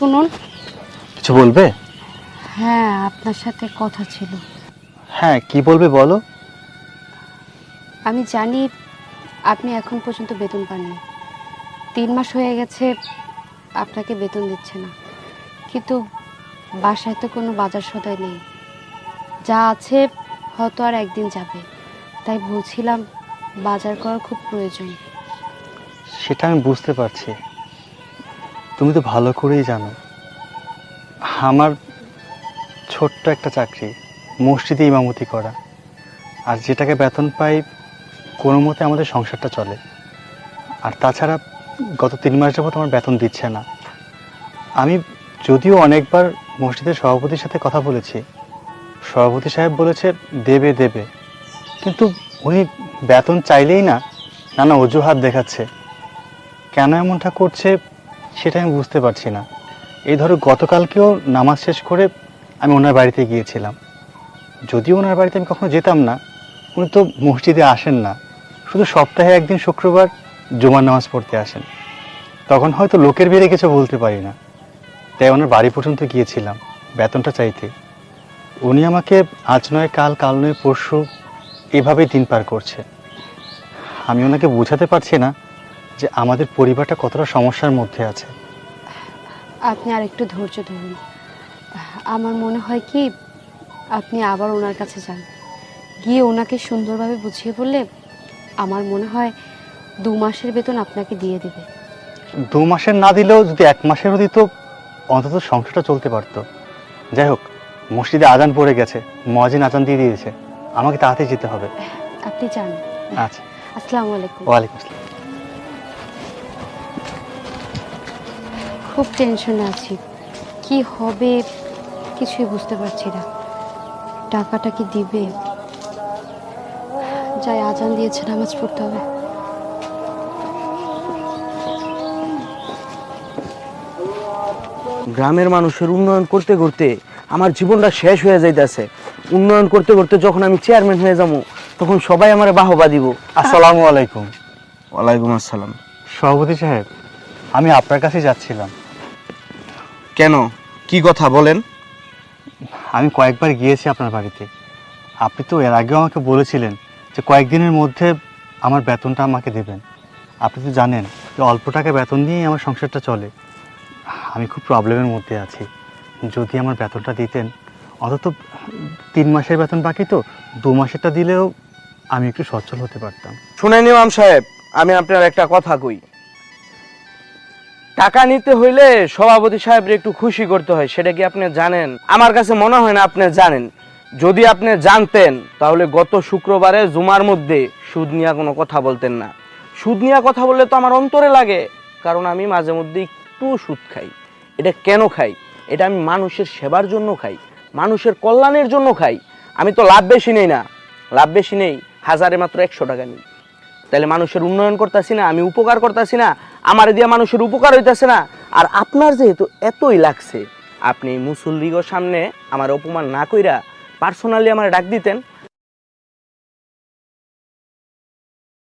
শুনুন। কিছু বলবে? হ্যাঁ আপনার সাথে কথা ছিল। হ্যাঁ কি বলবে বলো? আমি জানি আপনি এখন পর্যন্ত বেতন পাননি। তিন মাস হয়ে গেছে আপনাকে বেতন দিচ্ছে না। কিন্তু বাসায় তো কোনো বাজার সদাই নেই। যা আছে হয়তো আর একদিন যাবে। তাই বলছিলাম বাজার করার খুব প্রয়োজন। সেটা আমি বুঝতে পারছি। তুমি তো ভালো করেই জানো, আমার ছোট্ট একটা চাকরি মসজিদে ইমামতি করা, আর যেটাকে বেতন পাই কোনো মতে আমাদের সংসারটা চলে। আর তাছাড়া গত তিন মাস যাবত আমার বেতন দিচ্ছে না। আমি যদিও অনেকবার মসজিদের সভাপতির সাথে কথা বলেছি, সভাপতি সাহেব বলেছে, দেবে দেবে। কিন্তু উনি বেতন চাইলেই না, নানা অজুহাত দেখাচ্ছে। কেন এমনটা করছে সেটা আমি বুঝতে পারছি না। এই ধরো গতকালকেও নামাজ শেষ করে আমি ওনার বাড়িতে গিয়েছিলাম। যদিও ওনার বাড়িতে আমি কখনো যেতাম না, উনি তো মসজিদে আসেন না। শুধু সপ্তাহে একদিন শুক্রবার জুমার নামাজ পড়তে আসেন। তখন হয়তো লোকের বেড়ে কিছু বলতে পারি না। তাই ওনার বাড়ি পর্যন্ত গিয়েছিলাম, বেতনটা চাইতে। উনি আমাকে আজ নয়, কাল কাল নয়, পরশু এভাবেই দিন পার করছে। আমি ওনাকে বোঝাতে পারছি না যে আমাদের পরিবারটা কতটা সমস্যার মধ্যে আছে। আপনি আর একটু ধৈর্য ধরুন। আমার মনে হয় কি আপনি আবার ওনার কাছে যান। গিয়ে ওনাকে সুন্দরভাবে বুঝিয়ে বললে আমার মনে হয় দু মাসের বেতন আপনাকে দিয়ে দেবে। দু মাসের না দিলেও যদি এক মাসেরও দিত অন্তত সংসারটা চলতে পারতো। যাই হোক মসজিদে আজান পড়ে গেছে মহাজিন আজান দিয়ে দিয়েছে। আমাকে তাড়াতাড়ি যেতে হবে। আপনি যান। আচ্ছা। আসসালামু আলাইকুম। ওয়ালাইকুম আসসালাম। খুব টেনশনে আছি। কি হবে কিছুই বুঝতে পারছি না। টাকাটা কি দিবে? যাই আজান দিয়েছে নামাজ পড়তে হবে। গ্রামের মানুষের উন্নয়ন করতে করতে আমার জীবনটা শেষ হয়ে যাইতেছে। উন্নয়ন করতে করতে যখন আমি চেয়ারম্যান হয়ে যাব তখন সবাই আমার বাহবা দিব। আসসালামু আলাইকুম। ওয়ালাইকুম আসসালাম। সভাপতি সাহেব আমি আপনার কাছে যাচ্ছিলাম। কেন? কি কথা বলেন? আমি কয়েকবার গিয়েছি আপনার বাড়িতে। আপনি তো এর আগেও আমাকে বলেছিলেন যে কয়েকদিনের মধ্যে আমার বেতনটা আমাকে দেবেন। আপনি তো জানেন যে অল্প টাকা বেতন নিয়েই আমার সংসারটা চলে। আমি খুব প্রবলেমের মধ্যে আছি। যদি আমার বেতনটা দিতেন অন্তত তিন মাসের বেতন বাকি তো দু মাসেরটা দিলেও আমি একটু সচ্ছল হতে পারতাম। শুনেন ইমাম সাহেব আমি আপনার একটা কথা কই। টাকা নিতে হইলে সভাপতি সাহেবরে একটু খুশি করতে হয়, সেটা কি আপনি জানেন? আমার কাছে মনে হয় না আপনি জানেন। যদি আপনি জানতেন, তাহলে গত শুক্রবারে জুমার মধ্যে সুদ নিয়ে কোনো কথা বলতেন না। সুদ নিয়ে কথা বললে তো আমার অন্তরে লাগে, কারণ আমি মাঝে মধ্যে একটু সুদ খাই। এটা কেন খাই? এটা আমি মানুষের সেবার জন্য খাই, মানুষের কল্যাণের জন্য খাই। আমি তো লাভ বেশি নেই না, লাভ বেশি নেই, হাজারে মাত্র একশো টাকা নিই। তাহলে মানুষের উন্নয়ন করতেছি না, আমি উপকার করতেছি না আমার দিয়ে মানুষের উপকার হইতেছে না। আর আপনার যেহেতু এতই লাগছে, আপনি মুসল্লিগর সামনে আমার অপমান না কইরা পার্সোনালি আমার ডাক দিতেন।